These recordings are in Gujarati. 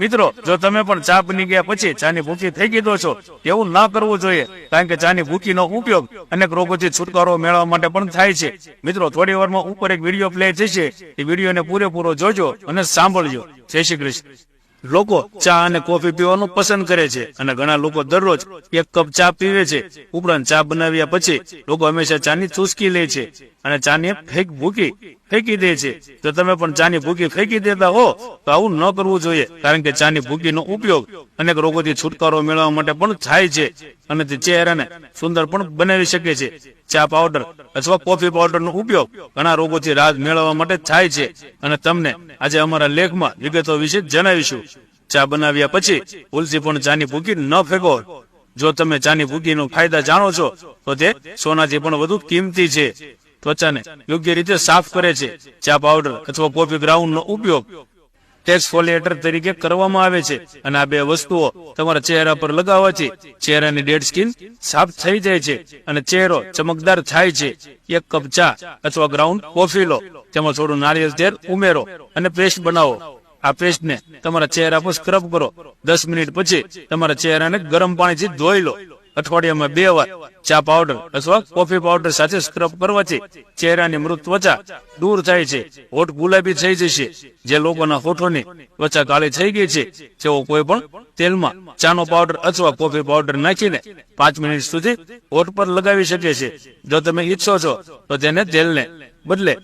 મિત્રો, જો તમે પણ ચા બની ગયા પછી ચાની ભૂખી થઈ ગઈ છો, એવું ના કરવું જોઈએ, કારણ કે ચાની ભૂકીનો ઉપયોગ અનેક રોગોથી છુટકારો મેળવવા માટે પણ થાય છે. મિત્રો, થોડી વારમાં ઉપર એક વીડિયો પ્લે થશે. એ વિડીયોને પૂરેપૂરો જોજો અને સાંભળજો. જય શ્રી કૃષ્ણ. લોકો ચા અને કોફી પીવાનું પસંદ કરે છે અને ઘણા લોકો દરરોજ એક કપ ચા પીવે છે. ઉપરાંત ચા બનાવ્યા પછી લોકો હંમેશા ચાની ચુસકી લે છે. અને ચાની ફેંક ભૂકી, ફેંકી દે છે. જો તમે પણ ચાની ભૂકી, ફેંકી દેતા હો, તો આવું ન કરવું જોઈએ, કારણ કે ચાની ભૂકીનો ઉપયોગ અનેક રોગોથી છુટકારો મેળવવા માટે પણ થાય છે અને તે ચહેરાને સુંદર પણ બનાવી શકે છે. ચા પાવડર અથવા કોફી પાવડરનો ઉપયોગ ઘણા રોગોથી રાહત મેળવવા માટે થાય છે. અને તમને આજે અમારા લેખમાં વિગતો વિશે જણાવીશું. ચા બનાવ્યા પછી તુલસી પણ ચાની ભૂકી ન ફેંકો. જો તમે ચાની ભૂકીનો ફાયદા જાણો છો, તો તે સોનાથી પણ વધુ કિંમતી છે. ત્વચાને યોગ્ય રીતે સાફ કરે છે. ચા પાવડર અથવા કોફી ગ્રાઉન્ડનો ઉપયોગ ટેક્સફોલિએટર તરીકે કરવામાં આવે છે અને આ બે વસ્તુઓ તમારા ચહેરા પર લગાવવાથી ચહેરાની ડેડ સ્કિન સાફ થઈ જાય છે અને ચહેરો ચમકદાર થાય છે. એક કપ ચા અથવા ગ્રાઉન્ડ કોફી લો. તેમાં થોડું નારિયેળ તેલ ઉમેરો અને પેસ્ટ બનાવો. આ પેસ્ટને તમારા ચહેરા પર સ્ક્રબ કરો. દસ મિનિટ પછી તમારા ચહેરાને ગરમ પાણીથી ધોઈ લો. અઠવાડિયામાં બે વાર ચા પાવડર અથવા કોફી પાવડર સાથે સ્ક્રબ કરવાથી ચહેરાની મૃત ત્વચા દૂર થાય છે. હોઠ ગુલાબી થઈ જશે. જે લોકોના હોઠોની ત્વચા કાળી થઈ ગઈ છે, તેઓ કોઈ પણ તેલમાં ચાનો પાવડર અથવા કોફી પાવડર નાખીને પાંચ મિનિટ સુધી હોઠ પર લગાવી શકે છે. જો તમે ઈચ્છો છો, તો તેને તેલને બદલે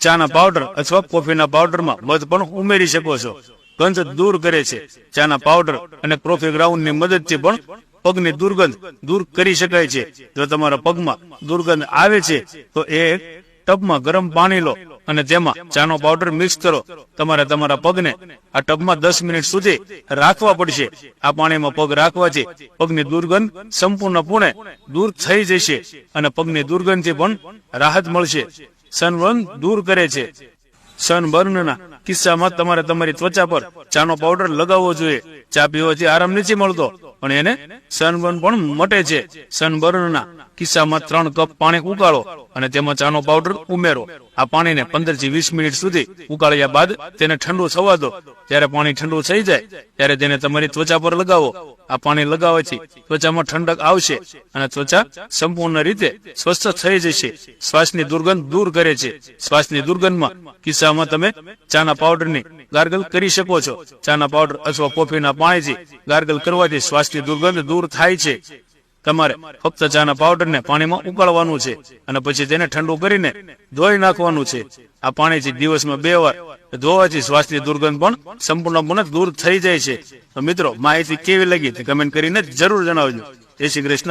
ચાના પાવડર અથવા કોફીના પાવડરમાં મધ પણ ઉમેરી શકો છો. ગંધ દૂર કરે છે. ચાના પાવડર અને કોફી ગ્રાઉન્ડની મદદથી પણ પગની દુર્ગંધ દૂર કરી શકાય છે. જો તમારા પગમાં દુર્ગંધ આવે છે, તો એક ટબમાં ગરમ પાણી લો અને તેમાં ચાનો પાવડર મિક્સ કરો. તમારે તમારા પગને આ ટબમાં દસ મિનિટ સુધી રાખવા પડશે. આ પાણીમાં પગ રાખવાથી પગની દુર્ગંધ સંપૂર્ણપણે દૂર થઈ જશે અને પગની દુર્ગંધથી પણ રાહત મળશે. સનવર્ન દૂર કરે છે. સનબર્નના કિસ્સામાં તમારે તમારી ત્વચા પર ચાનો પાવડર લગાવવો જોઈએ. ચા પીવાથી આરામ નથી મળતો. પણ એને સનબર્ન પણ મટે છે. સનબર્નના કિસ્સામાં ત્રણ કપ પાણી ઉકાળો અને તેમાં ચાનો પાવડર ઉમેરો. આ પાણીને પંદરથી વીસ મિનિટ સુધી ઉકાળ્યા બાદ તેને ઠંડુ થવા દો. જ્યારે પાણી ઠંડુ થઈ જાય, ત્યારે તેને તમારી ત્વચા પર લગાવો. આ પાણી લગાવવાથી ત્વચામાં ઠંડક આવશે અને ત્વચા સંપૂર્ણ રીતે સ્વસ્થ થઈ જશે. શ્વાસની દુર્ગંધ દૂર કરે છે. શ્વાસની દુર્ગંધમાં કિસ્સામાં તમે ચાના પાવડરની ગાર્ગલ કરી શકો છો. ચાના પાવડર અથવા કોફીના પાણીથી ગાર્ગલ કરવાથી શ્વાસની દુર્ગંધ દૂર થાય છે. તમારે ફક્ત ચાના પાવડરને પાણીમાં ઉકાળવાનું છે અને પછી તેને ઠંડુ કરીને ધોઈ નાખવાનું છે. આ પાણીથી દિવસમાં બે વાર ધોવાથી શ્વાસની દુર્ગંધ પણ સંપૂર્ણપણે દૂર થઈ જાય છે. તો મિત્રો, માહિતી કેવી લાગી તે કમેન્ટ કરીને જરૂર જણાવજો. જય શ્રી કૃષ્ણ.